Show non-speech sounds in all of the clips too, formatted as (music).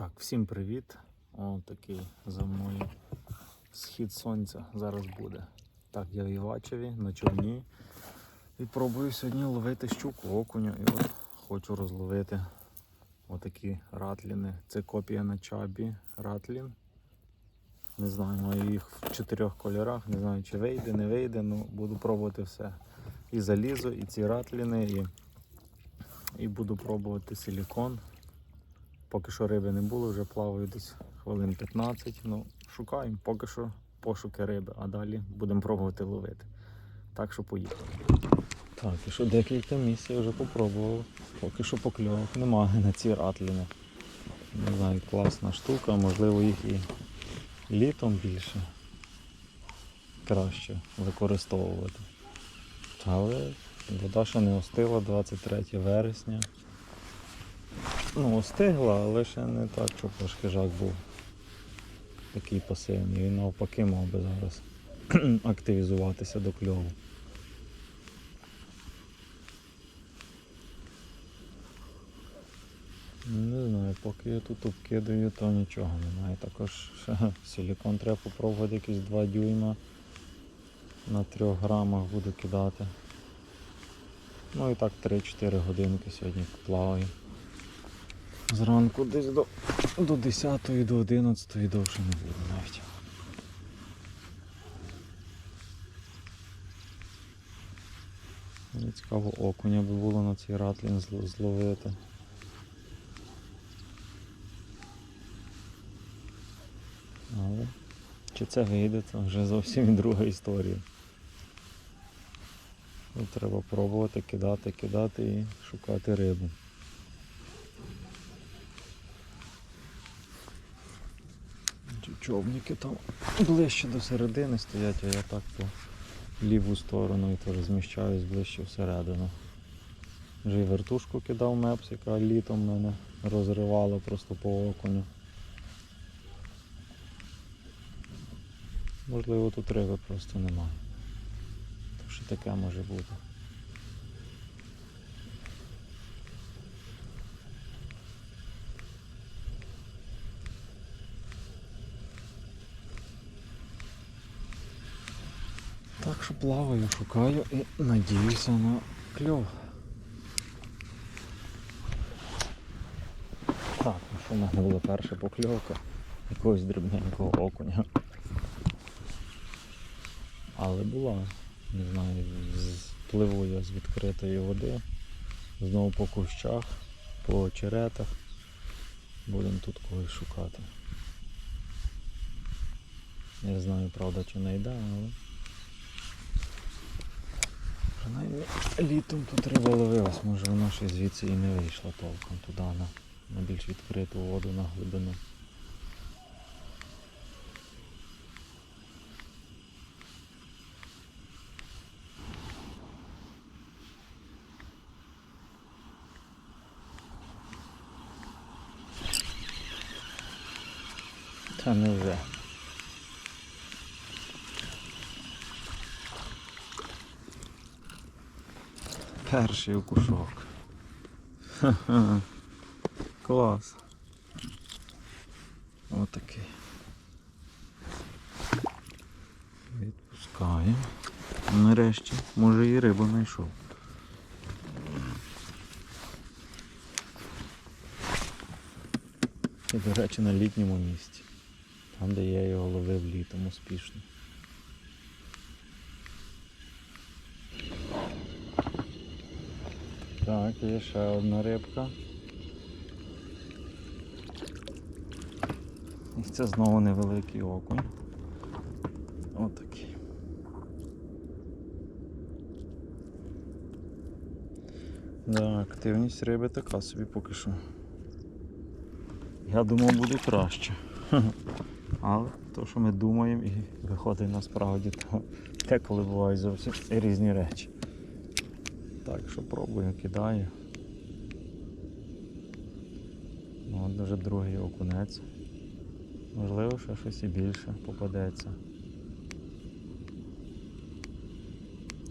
Так, всім привіт. О, такий за мною схід сонця зараз буде. Так, я в Івачеві на човні. І пробую сьогодні ловити щуку, окуню. І от хочу розловити отакі ратліни. Це копія на чабі ратлін. Не знаю, маю їх в чотирьох кольорах. Не знаю, чи вийде, не вийде, ну буду пробувати все. І залізо, і ці ратліни, і, і буду пробувати силікон. Поки що риби не було, вже плаваю десь хвилин 15. Ну, шукаємо, поки що пошуки риби, а далі будемо пробувати ловити. Так що поїхали. Так, і що декілька місць я вже попробував. Поки що покльовок немає на ці ратліни. Не знаю, класна штука, можливо їх і літом більше краще використовувати. Але вода ще не остила 23 вересня. Ну, остигла, але ще не так, щоб аж хижак був такий пасивний. Він навпаки мав би зараз (clears throat) активізуватися до кльову. Не знаю, поки я тут обкидаю, то нічого немає. Також силікон треба попробувати якісь 2 дюйма на 3 грамах буду кидати. Ну і так 3-4 годинки сьогодні плаваю. Зранку десь до, до 10 до 11 довше не буду навіть. Цікаво окуня би було на цей ратлін зловити. Але чи це вийде, це вже зовсім друга історія. Тут треба пробувати кидати, кидати і шукати рибу. Човники там ближче до середини стоять, а я так по ліву сторону і теж зміщаюсь ближче всередину. Вже і вертушку кидав мепс, яка літом мене розривала просто по окуню. Можливо тут риби просто немає. То що таке може бути. Так що плаваю, шукаю і надіюся на кльов. Так, ну що в мене була перша покльовка якогось дрібненького окуня. Але була, не знаю, з- пливу я з відкритої води, знову по кущах, по очеретах. Будемо тут когось шукати. Не знаю, правда, чи знайде, але Принаймні літом тут риба може вона ще звідси і не вийшла толком туди на, на більш відкриту воду на глибину. Та не вже. Перший окушок. Ха-ха. (laughs) Клас. Отакий. Відпускаємо. Нарешті, може і рибу знайшов. І, до речі, на літньому місці. Там, де я його ловив літом успішно. Так, є ще одна рибка. І це знову невеликий окунь. Отакий. Да, активність риби така собі поки що. Я думав буде краще. (laughs) Але то, що ми думаємо і виходить насправді, то деколи бувають зовсім різні речі. Так що пробую, кидаю. Ну, от вже другий окунець. Можливо, ще щось і більше попадеться.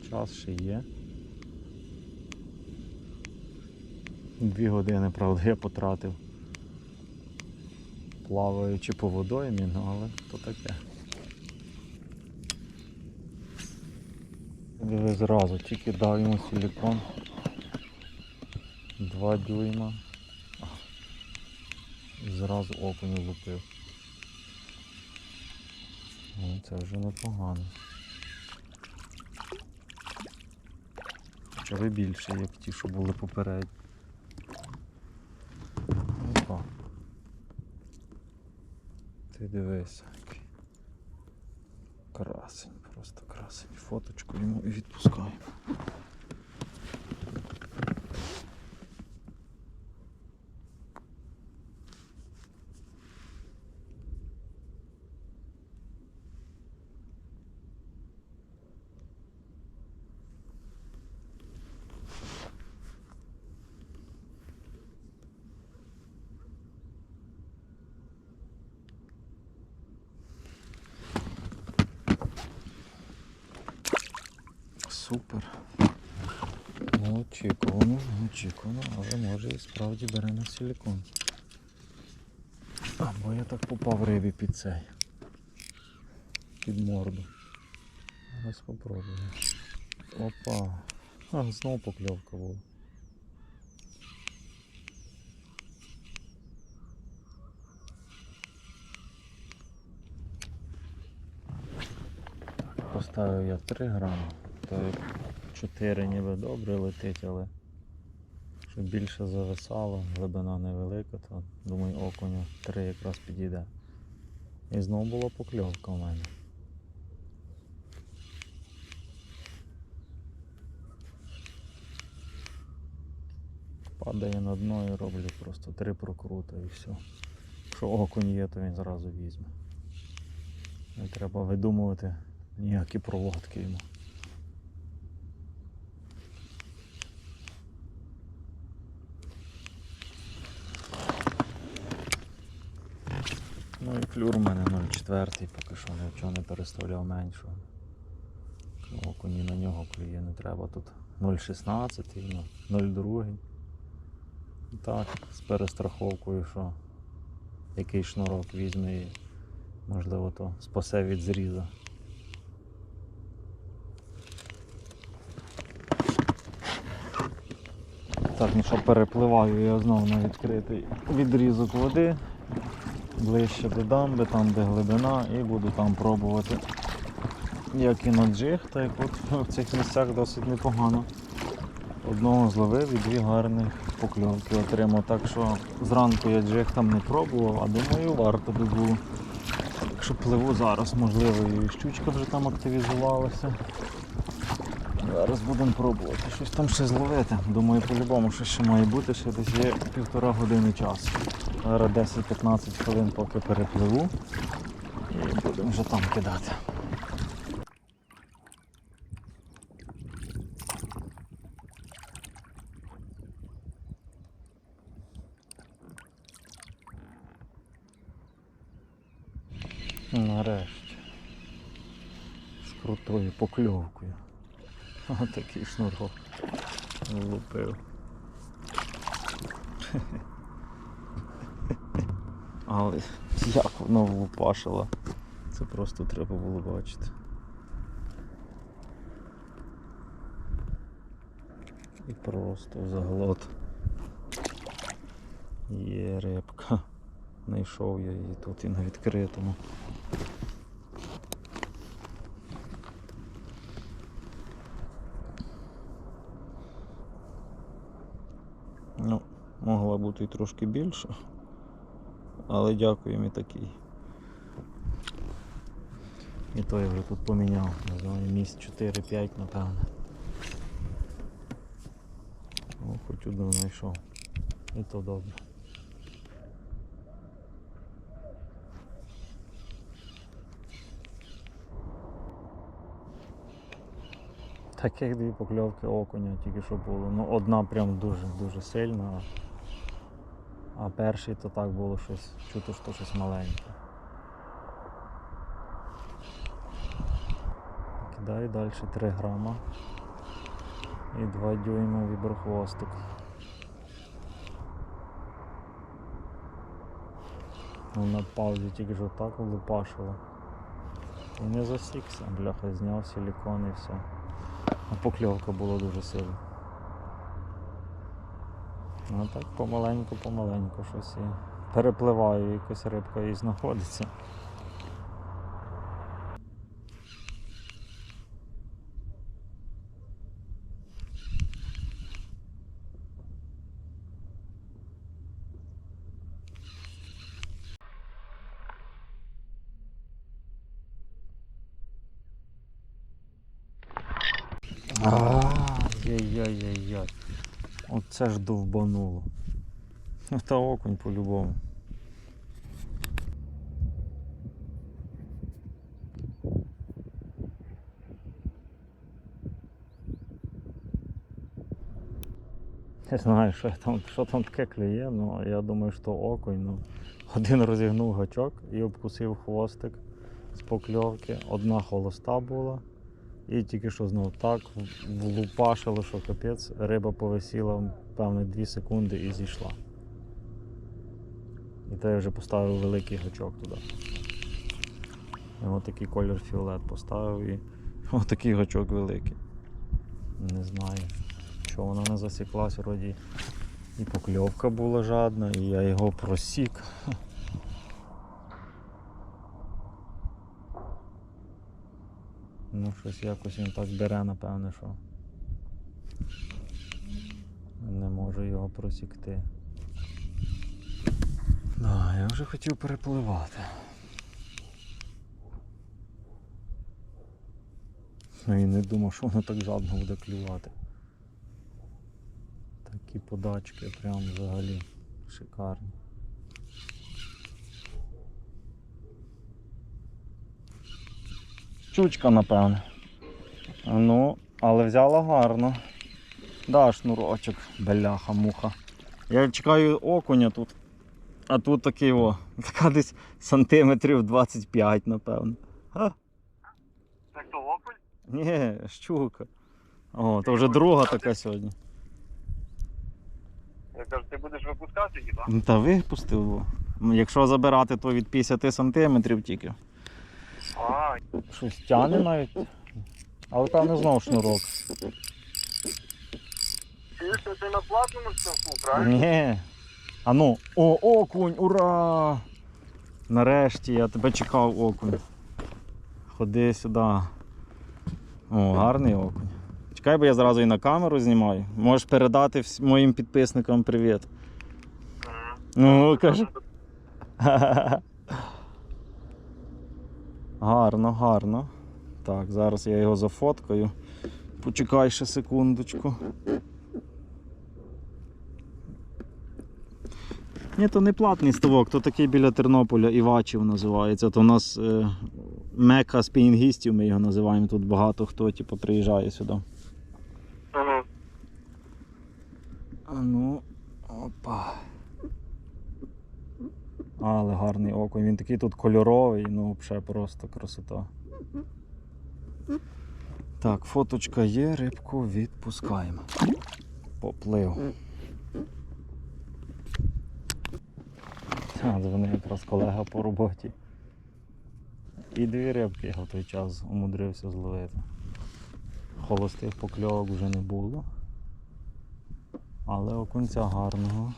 Час ще є. Дві години, правда, я потратив плаваючи по водоймі, ну але то таке. Диви зразу, тільки дав йому силікон. Два дюйма. І зразу окунь влупив. Ну, це вже непогано. Хоча більше, як ті, що були попередні. Опа. Ти дивися, який. Красень, красень. Фоточку йому і відпускаємо. Супер. Неочікувано, неочікувано, але може і справді бере на силікон. А, бо я так попав рибі під цей. Під морду. Зараз спробую. Опа. А, знову покльовка була. Поставив я 3 грами, то 4 ніби добре летить, але щоб більше зависало, глибина невелика, то думаю окуню 3 якраз підійде. І знову була покльовка у мене. Падає на дно і роблю просто три прокрути і все. Якщо окунь є, то він зразу візьме. Не треба видумувати ніякі проводки йому. Ну і флюр у мене 0,4, поки що нічого не переставляв меншого. Окуні на нього клює не треба. Тут 0,16, ну, 0,2. Так, з перестраховкою, що який шнурок візьме і можливо то спасе від зріза. Так, ну що перепливаю я знову на відкритий відрізок води ближче до дамби, там де глибина, і буду там пробувати. Як і на джиг, так от (laughs) в цих місцях досить непогано. Одного зловив і дві гарних покльовки отримав. Так що зранку я джиг там не пробував, а думаю, варто би було. Якщо пливу зараз, можливо, і щучка вже там активізувалася. Зараз будемо пробувати щось там ще зловити. Думаю, по-любому що ще має бути, ще десь є півтора години часу. Зараз 10-15 хвилин поки перепливу і будемо вже там кидати. Нарешті. З крутою покльовкою. Отакий шнурок влупив. Але (laughs) як воно влупашило, це просто треба було бачити. І просто заглот. Є рибка. Знайшов я її тут і на відкритому. Ну, могла бути і трошки більше. Але дякую і такий. І то я вже тут поміняв. Не знаю, місць 4-5, напевно. О, хоч одну знайшов. І то добре. Таких дві покльовки окуня тільки що було. Ну одна прям дуже-дуже сильна. А перший то так було щось, чути, що щось маленьке. Кидаю далі 3 грама і 2 дюйма віброхвостик. Ну, на паузі тільки ж отак лупашило. І не засікся, бляха, зняв силікон і все. А покльовка була дуже сильна. Ну так помаленьку, помаленьку щось і перепливаю, якась рибка і знаходиться. Оце ж довбануло. Ну та окунь по-любому. Не знаю, що, там, що там таке клює, ну я думаю, що окунь. Ну, один розігнув гачок і обкусив хвостик з покльовки. Одна холоста була. І тільки що знов так влупашило, що капець, риба повисіла, певно, 2 секунди і зійшла. І то я вже поставив великий гачок туди. І отакий колір фіолет поставив і (laughs) отакий гачок великий. Не знаю, що вона не засіклась, вроді і покльовка була жадна, і я його просік. Ну, щось якось він так бере, напевне, що не можу його просікти. Да, я вже хотів перепливати. Ну і не думав, що воно так жадно буде клювати. Такі подачки прям взагалі шикарні. Щучка, напевне. Ну, але взяла гарно. Да, шнурочок, беляха, муха. Я чекаю окуня тут. А тут такий о, (laughs) така десь сантиметрів 25, напевно. Ха? Так то окунь? Ні, щука. О, то вже друга така сьогодні. Я кажу, ти будеш випускати її, так? Ну, Та випустив. Якщо забирати, то від 50 сантиметрів тільки. А, Щось тягне навіть. Але певно знову шнурок. ти ти на платному ставку, правильно? Ні. А ну, о, окунь, ура! Нарешті я тебе чекав, окунь. Ходи сюди. О, гарний окунь. Чекай, бо я зразу і на камеру знімаю. Можеш передати вс- моїм підписникам привіт. Ну, кажи. (laughs) Гарно, гарно. Так, зараз я його зафоткаю. Почекай ще секундочку. Ні, то не платний ставок, то такий біля Тернополя Івачів називається. То у нас е, мека спінінгістів, ми його називаємо. Тут багато хто типу, приїжджає сюди. Мгм. А ну, опа. Але гарний окунь. Він такий тут кольоровий, ну взагалі просто красота. Так, фоточка є, рибку відпускаємо. Поплив. А, дзвонив якраз колега по роботі. І дві рибки я в той час умудрився зловити. Холостих покльовок вже не було. Але окунця гарного.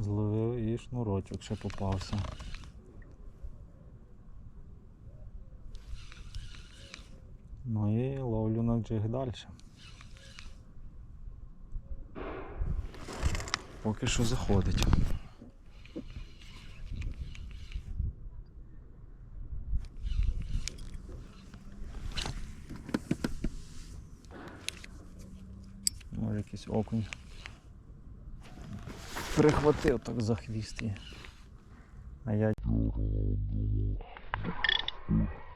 Зловив і шнурочок ще попався. Ну і ловлю на джиг далі. Поки що заходить. Може якийсь окунь. Прихватив так за хвіст її. А я.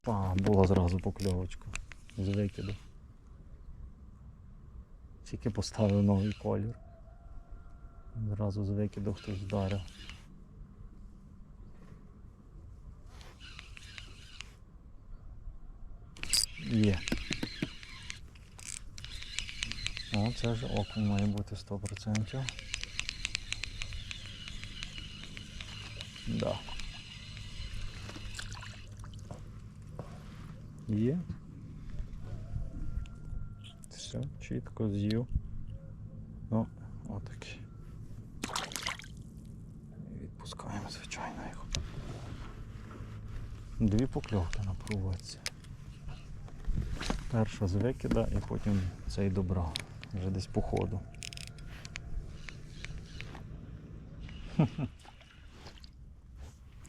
А, була зразу покльовочка. З викиду. Тільки поставив новий колір. Зразу з викиду хтось вдарив. Є. О, це ж окунь має бути 100%. Да. Є. Все, чітко з'їв. Ну, отакий. Відпускаємо, звичайно, його. Дві покльовки на проводці. Перша з викида і потім цей добра. Вже десь по ходу.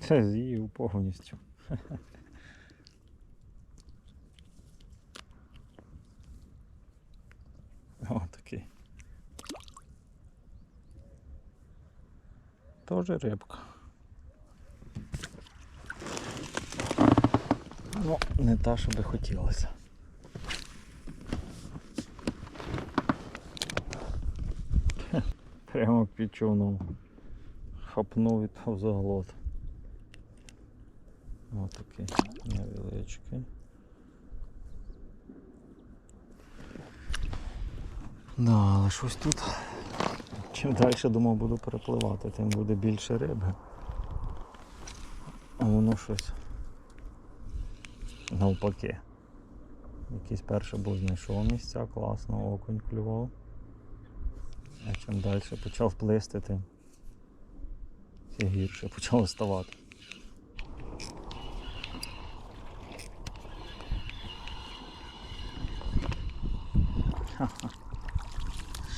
Це з'їв повністю. (laughs) О, такий. Тоже рибка. Ну, не та, що би хотілося. Прямо під човном. Хапнув і то заглот. Ось такий невеличкий. Да, але щось тут. Чим далі думав буду перепливати, тим буде більше риби. А воно щось навпаки. Якийсь перший був знайшов місця, класно, окунь клював. А чим далі почав плисти, тим ще гірше почав ставати.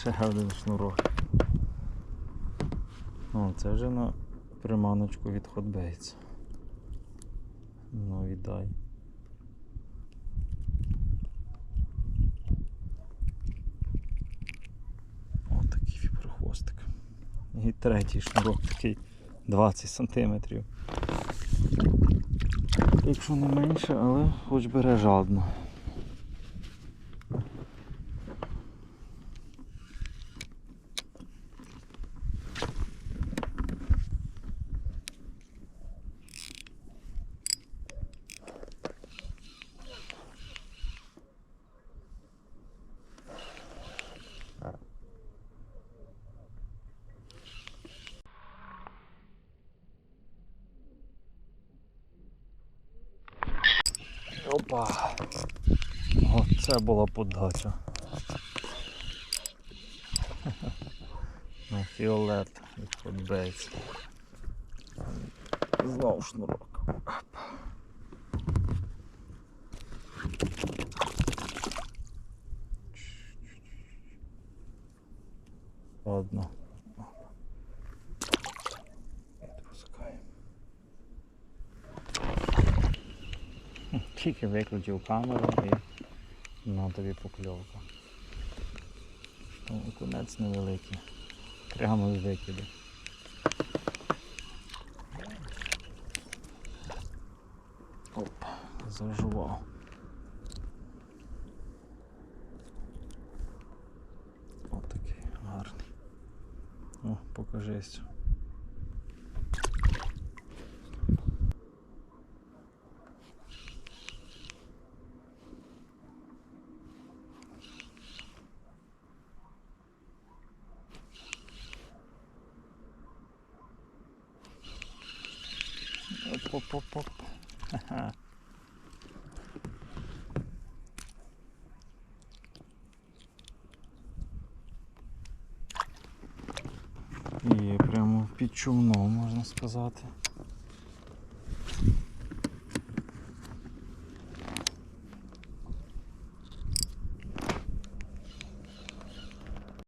Ще один шнурок. О, це вже на приманочку від Hotbaits. Ну віддай. О, такий віпрохвостик. І третій шнурок такий 20 сантиметрів. Якщо не менше, але хоч бере жадно. Опа. Оце була подача. (laughs) На фіолет від футбейс. Знов шнурок. Оп. Ладно. Відпускаємо. Тільки виключив камеру і на тобі покльовка. Окунець невеликий. Прямо з викиду. Оп, зажував. Ось такий гарний. О, покажись. Оп-оп-оп-оп. Ха-ха. Є прямо під човном, можна сказати.